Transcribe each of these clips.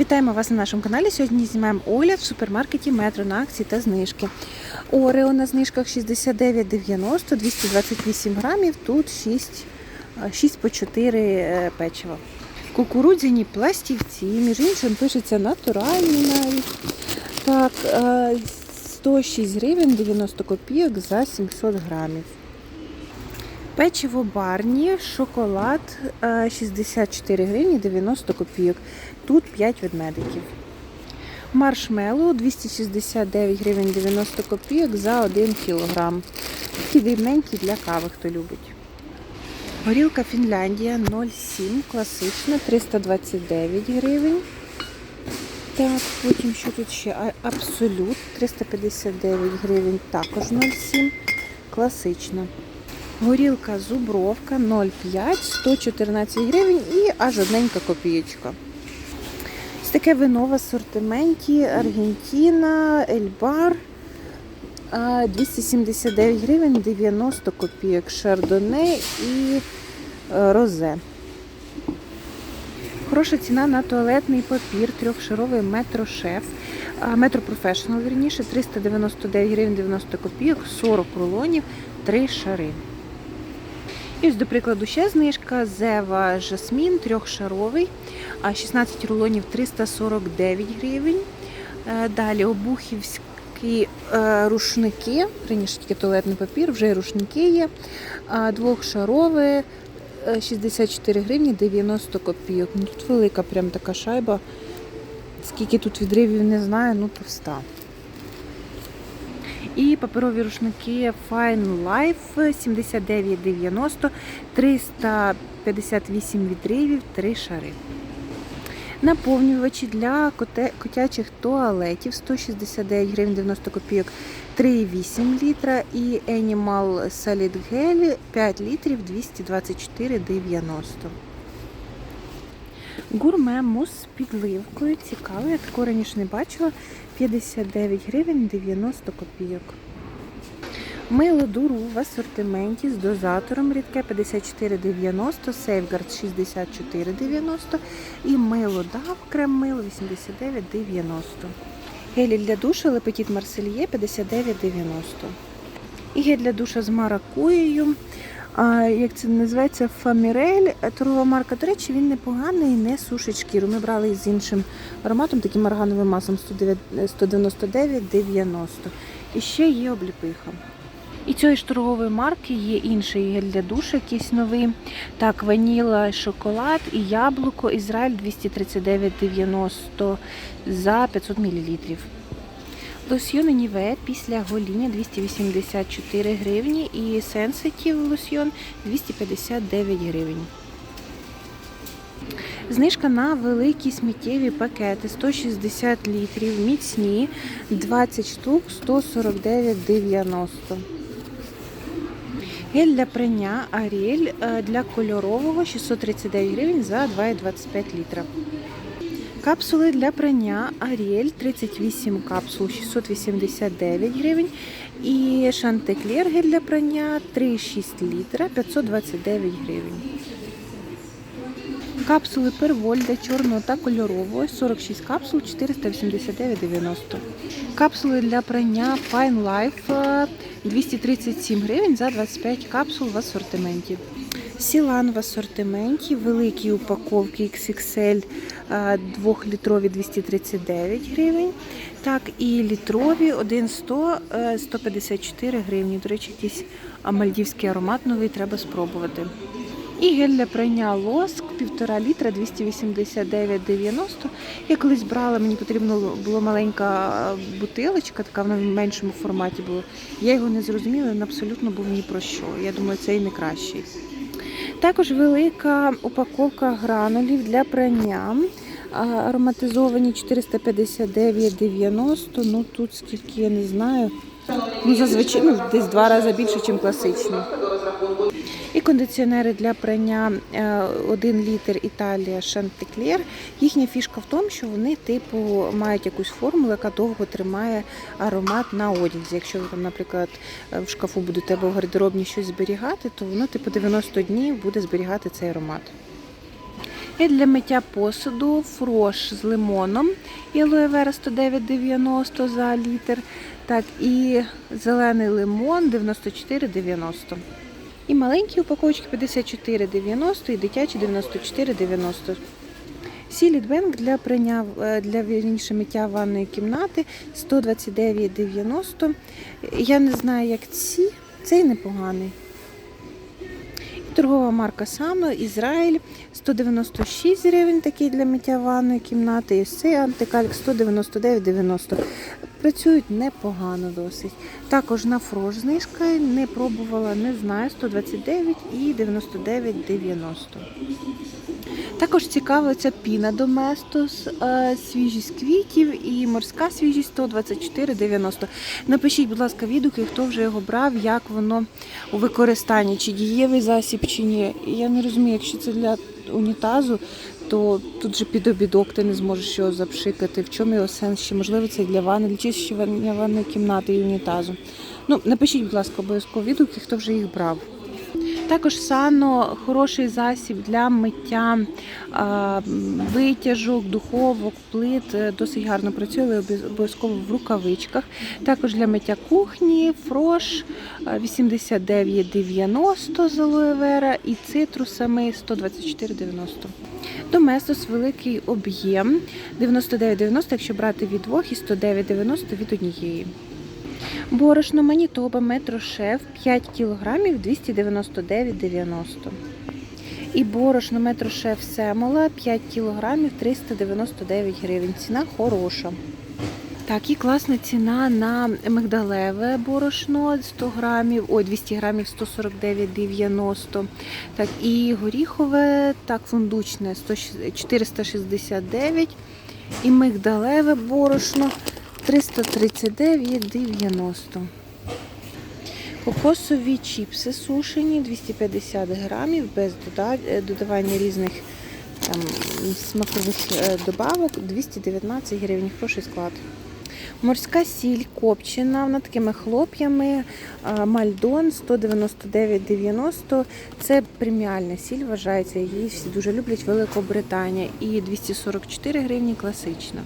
Вітаємо вас на нашому каналі. Сьогодні знімаємо огляд в супермаркеті Метро на акції та знижки. Орео на знижках 69,90, 228 грамів, тут 6, 6 по 4 е, печива. Кукурудзяні пластівці, між іншим пишеться натуральні навіть. Так, е, 106 гривень 90 копійок за 700 грамів. Печиво барні, шоколад е, 64 гривні 90 копійок. Тут 5 ведмедиків. Маршмеллоу 269 гривень 90 копійок за 1 кілограм. Такі дрібненькі для кави, хто любить. Горілка Фінляндія 0,7 класична 329 гривень. Так, потім що тут ще? Абсолют 359 гривень, також 0,7 класична. Горілка Зубровка 0,5, 114 гривень і аж одненька копієчка. Таке вино в асортименті Аргентина, Ельбар. 279 гривень 90 копійок. Шардоне і е, розе. Хороша ціна на туалетний папір, трьохшаровий метро шеф. Метро професіонал, вірніше, 399 гривень 90 копійок, 40 рулонів, 3 шари. І ось, до прикладу, ще знижка Зева Жасмін трьохшаровий, 16 рулонів 349 гривень. Е, Далі обухівські е, рушники, раніше тільки туалетний папір, вже рушники є. Двохшарове е, 64 гривні 90 копійок. Ну, тут велика прям така шайба. Скільки тут відривів, не знаю, ну товста. І паперові рушники Fine Life 79,90, 358 відривів, 3 шари. Наповнювачі для котячих туалетів 169 гривень 90 копійок 3,8 літра і Animal Solid Gel 5 літрів 224,90. Гурме мус з підливкою. Цікаво, я такого раніше не бачила. 59 гривень 90 копійок. Мило дуру в асортименті з дозатором рідке 54,90, Safeguard 64,90 і мило дав крем мило 89,90. Гелі для душу Лепетіт Марсельє 59,90. І гель для душа з маракуєю. Як це називається Фамірель, торгова марка. До речі, він непоганий, не сушить шкіру. Ми брали з іншим ароматом, таким органовим маслом 199,90. І ще є обліпиха. І цієї ж торгової марки є інший гель для душу, якийсь новий. Так, ваніла, шоколад і яблуко. Ізраїль 239,90 за 500 мл. Лосьйон Ніве після гоління 284 гривні і Sensitive лосьйон 259 гривень. Знижка на великі сміттєві пакети 160 літрів, міцні 20 штук 149,90. Гель для прання Аріель е, для кольорового 639 гривень за 2,25 літра. Капсули для прання Ariel 38 капсул 689 гривень. І Шантеклер гель для прання 3,6 літра 529 гривень. Капсули Перволь для чорного та кольорового 46 капсул 489,90. Капсули для прання Fine Life е, 237 гривень за 25 капсул в асортименті. Сілан в асортименті, великі упаковки XXL 2-літрові 239 гривень. Так, і літрові 1,100 е, 154 гривні. До речі, якийсь мальдівський аромат новий треба спробувати. І гель для прання лоск 1,5 літра 289,90. Я колись брала, мені потрібно було маленька бутилочка, така вона в меншому форматі була. Я його не зрозуміла, він абсолютно був ні про що. Я думаю, це і не кращий. Також велика упаковка гранулів для прання. Ароматизовані 459,90. Ну тут скільки я не знаю. Ну, зазвичай ну, десь два рази більше, ніж класичні. І кондиціонери для прання 1 літр Італія Шантеклер. Їхня фішка в тому, що вони типу мають якусь формулу, яка довго тримає аромат на одязі. Якщо ви там, наприклад, в шкафу будете або в гардеробні щось зберігати, то воно типу 90 днів буде зберігати цей аромат. І для миття посуду фрош з лимоном і vera 109,90 за літр. Так, і зелений лимон 94,90. І маленькі упаковочки 54,90 і дитячі 94,90. Сілідбенк для прання е, для вірніше миття ванної кімнати 129,90. Я не знаю, як ці, цей непоганий. Торгова марка Сано, Ізраїль 196 гривень, такий для миття ванної кімнати. І цей антикальк 199,90. Працюють непогано досить. Також на фрож знижка не пробувала, не знаю, 129 і 99,90. Також цікава ця піна Доместос, е, свіжість квітів і морська свіжість 124,90. Напишіть, будь ласка, відгуки, хто вже його брав, як воно у використанні, чи дієвий засіб, чи ні. Я не розумію, якщо це для унітазу, то тут же під обідок ти не зможеш його запшикати. В чому його сенс? Чи можливо це для ванни, для чищення ванної кімнати і унітазу. Ну, напишіть, будь ласка, обов'язково відгуки, хто вже їх брав. Також сано хороший засіб для миття витяжок, духовок, плит. Е, Досить гарно працює, обов'язково в рукавичках. Також для миття кухні, фрош е, 89,90 з алоe vera і цитрусами 124,90. Доместос великий об'єм 99,90, якщо брати від двох, і 109,90 від однієї. Борошно Манітоба Метро Шеф 5 кг 299,90. І борошно Метро Шеф Семола 5 кг 399 гривень. Ціна хороша. Так, і класна ціна на мигдалеве борошно 100 грамів, ой, 200 грамів 149,90. Так, і горіхове, так, фундучне 100 469. І мигдалеве борошно 339,90. Кокосові чіпси сушені 250 грамів без е, додавання різних там, смакових е, добавок 219 гривень. Хороший склад. Морська сіль копчена, вона такими хлоп'ями, мальдон 199,90. Це преміальна сіль, вважається. Її всі дуже люблять Великобританія. І 244 гривні класична.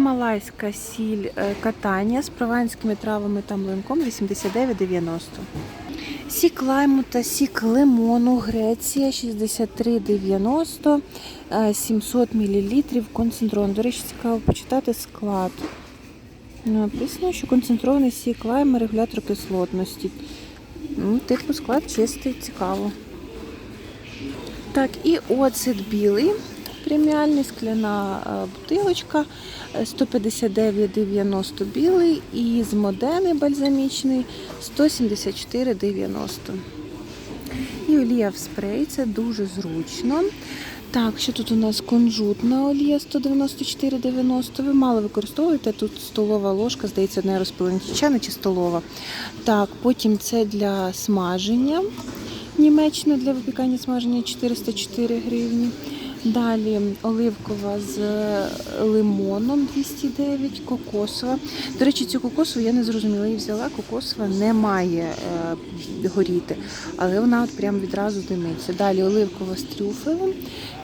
Малайська сіль е, катання з прованськими травами та млинком 89,90. Сік лайму та сік лимону Греція 63,90 е, 700 мл концентрований. До речі, цікаво почитати склад. Написано, що концентрований сік лайму регулятор кислотності. Ну, типу склад чистий, цікаво. Так, і оцет білий. Преміальний скляна е, бутилочка е, 159,90 білий і з модени бальзамічний 174,90. І олія в спрей, це дуже зручно. Так, що тут у нас кунжутна олія 194,90. Ви мало використовуєте. Тут столова ложка, здається, не розпилена чи столова. Так, потім це для смаження. Німеччина для випікання смаження 404 гривні. Далі оливкова з лимоном 209, кокосова. До речі, цю кокосову я не зрозуміла. Її взяла, кокосова не має е, горіти, але вона от прям відразу димиться. Далі оливкова з трюфелем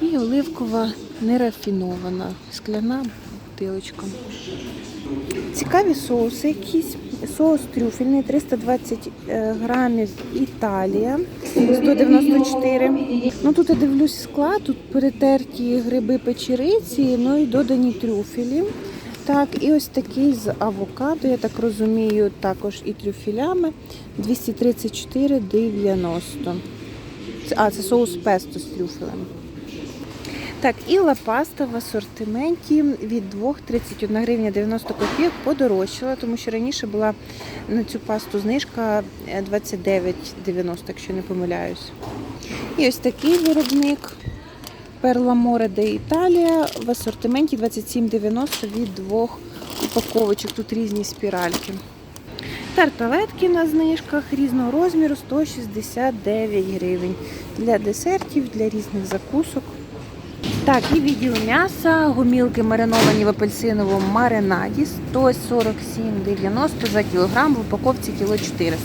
і оливкова нерафінована, скляна бутилочка. Цікаві соуси якісь. Соус трюфельний 320 е, грамів Італія 194. Ну тут я дивлюсь склад, тут перетерті гриби печериці, ну і додані трюфелі. Так, і ось такий з авокадо, я так розумію, також і трюфелями 234,90. Це- А, це соус песто з трюфелем. Так, і лапаста в асортименті від 2,31 гривня 90 копійок подорожчала, тому що раніше була на цю пасту знижка е, 29,90, якщо не помиляюсь. І ось такий виробник Перла Море де Італія в асортименті 27,90 від двох упаковочок. Тут різні спіральки. Тарталетки на знижках різного розміру 169 гривень. Для десертів, для різних закусок. Так, і відділ м'яса, гумілки мариновані в апельсиновому маринаді 147,90 за кілограм, в упаковці кіло 400.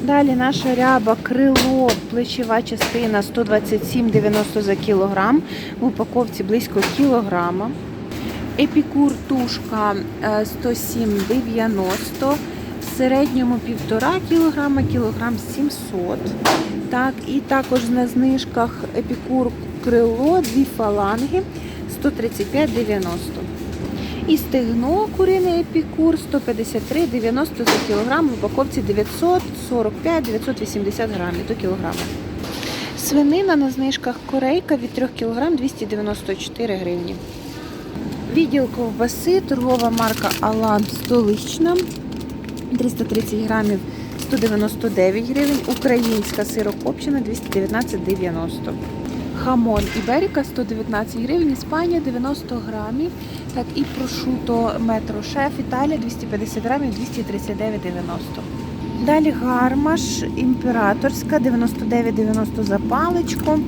Далі наша ряба, крило, плечова частина 127,90 за кілограм. В упаковці близько кілограма. Епікур тушка е, 107,90. В середньому 1,5 кілограма, кілограм 700. Так, і також на знижках епікур крило, дві фаланги 135,90. І стегно курине епікур 153,90 за кілограм, в упаковці 945-980 грамів до кілограма. Свинина на знижках корейка від 3 кг 294 гривні. Відділ ковбаси, торгова марка Алан столична 330 грамів 199 гривень, українська сирокопчена 219,90. Хамон Іберіка 119 гривень, Іспанія 90 грамів. Так і прошуто метро шеф Італія 250 грамів 239,90. Далі гармаш імператорська 99,90 за паличку.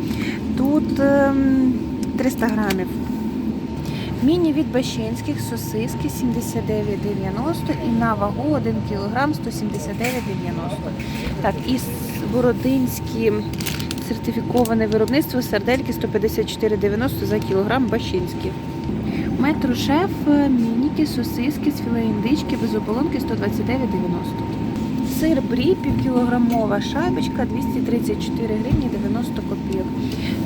Тут ем, 300 грамів. Міні від Бащинських сосиски 79,90 і на вагу 1 кг 179,90. Так, і Бородинські сертифіковане виробництво сардельки 154,90 за кілограм Бащинські. Метро шеф е, мініки, сосиски з філе індички без оболонки 129,90. Сир брі півкілограмова шайбочка 234 гривні 90 копійок.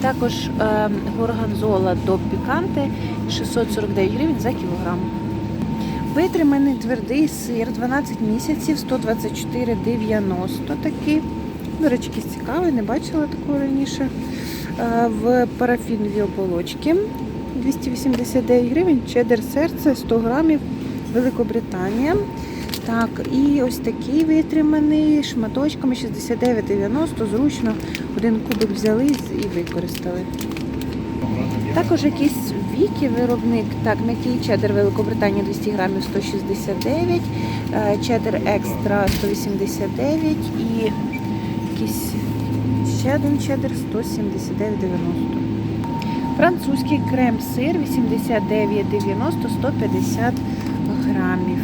Також е, горганзола до піканте 649 гривень за кілограм. Витриманий твердий сир 12 місяців 124,90 такий. До речі, якийсь цікавий, не бачила такого раніше. Е, В парафіновій оболочці 289 гривень, чеддер серце 100 грамів, Великобританія. Так, і ось такий витриманий шматочками 69,90, зручно. Один кубик взяли і використали. Також якийсь віки виробник. Так, м'який чеддер Великобританія 200 грамів 169, е, чеддер екстра 189 і якийсь ще один чеддер 179,90. Французький крем-сир 89,90 150 грамів.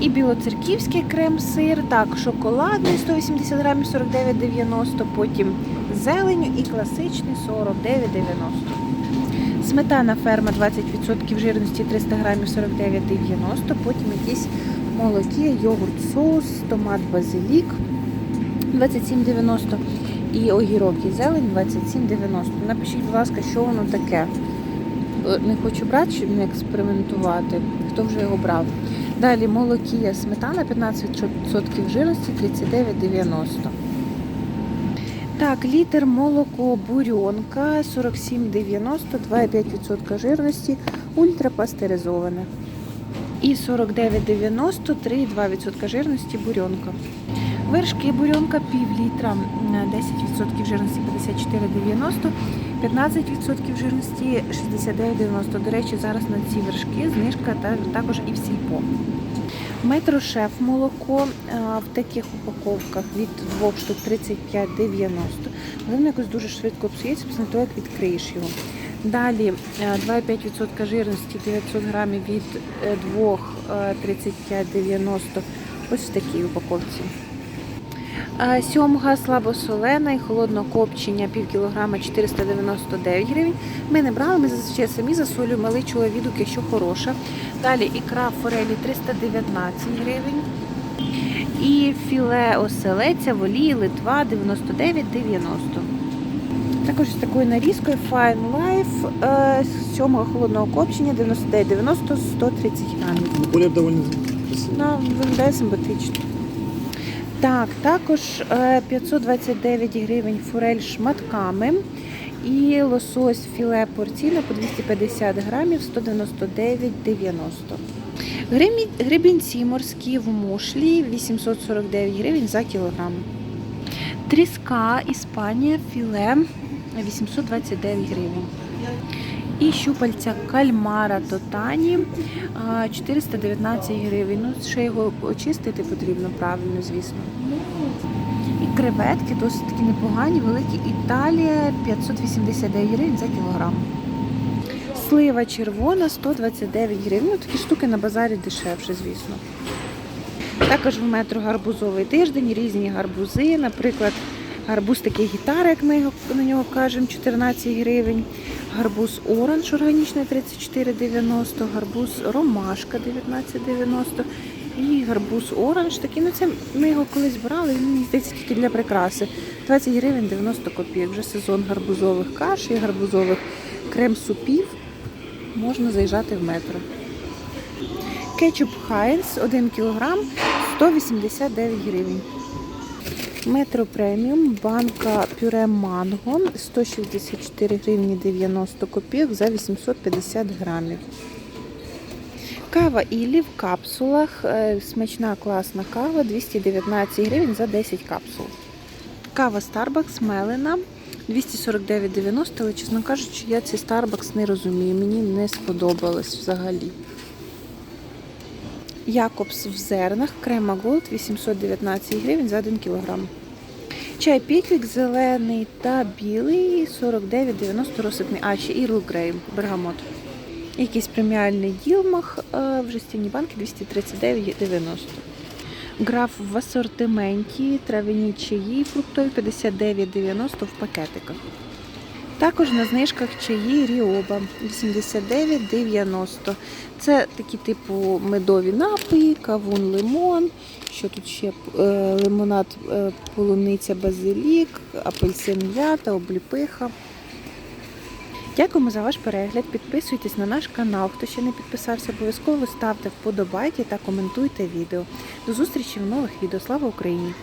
І білоцерківський крем-сир, так, шоколадний 180 грамів 49,90, потім зеленю і класичний 49,90. Сметана ферма 20% жирності 300 грамів 49,90, потім якісь молоки, йогурт, соус, томат, базилік 27,90 і огірок і зелень 27,90. Напишіть, будь ласка, що воно таке. Е, Не хочу брати, щоб не експериментувати. Хто вже його брав? Далі молокія сметана 15% жирності 39,90. Так, літр молоко бурьонка 47,90, 2,5% жирності, ультрапастеризоване. І 49,90, 3,2% жирності бурьонка. Вершки бурьонка пів літра, 10% жирності 54,90, 15% жирності 69,90. До речі, зараз на ці вершки знижка та також і в сільпо. Метро шеф молоко в таких упаковках від 2 штук 35,90. Воно якось дуже швидко псується після того, як відкриєш його. Далі е, 2,5% жирності 900 грамів від е, 2 е, 35,90. Ось в такій упаковці. Сьомга слабосолена і холодного копчення пів кілограма 499 гривень. Ми не брали, ми зазвичай самі засолюємо, але чула відгук, якщо хороша. Далі ікра форелі 319 гривень. І філе оселеця в олії Литва 99,90. Також з такою нарізкою Fine Life е, з сьомого холодного копчення 99,90 130 грамів. Ну, Коля довольно красивий. Виглядає симпатично. Так, також е, 529 гривень форель шматками. І лосось філе порційне по 250 грамів 199,90. Гримі- Гребінці морські в мушлі 849 гривень за кілограм. Тріска Іспанія філе 829 гривень. І щупальця кальмара тотані а, 419 гривень. Ну, ще його очистити потрібно правильно, звісно. І креветки досить такі непогані, великі. Італія 589 гривень за кілограм. Слива червона 129 гривень. Ну, такі штуки на базарі дешевше, звісно. Також в метро гарбузовий тиждень, різні гарбузи. Наприклад, гарбуз такий гітара, як ми на нього кажемо, 14 гривень. Гарбуз оранж органічний 34,90, гарбуз ромашка 19,90 і гарбуз оранж. Такий, ну це ми його колись брали, він мені здається тільки для прикраси. 20 гривень 90 копійок. Вже сезон гарбузових каш і гарбузових крем-супів. Можна заїжджати в метро. Кетчуп Хайнс 1 кг 189 гривень. Метро преміум, банка пюре манго 164 гривні 90 копійок за 850 грамів. Кава Ілі в капсулах. е, Смачна класна кава 219 гривень за 10 капсул. Кава Starbucks Мелена 249,90, але, чесно кажучи, я цей Starbucks не розумію. Мені не сподобалось взагалі. Якобс в зернах, крема Голд 819 гривень за 1 кг. Чай Піквік зелений та білий 49,90 розсипний, а ще Ірл Грей, бергамот. Якийсь преміальний ділмах е, в жестяній банки 239,90. Граф в асортименті, травяні чаї фруктові 59,90 в пакетиках. Також на знижках чаї Ріоба 89,90. Це такі типу медові напої, кавун лимон. Що тут ще е, лимонад, е, полуниця, базилік, апельсин м'ята, обліпиха. Дякуємо за ваш перегляд. Підписуйтесь на наш канал. Хто ще не підписався, обов'язково ставте вподобайки та коментуйте відео. До зустрічі в нових відео. Слава Україні!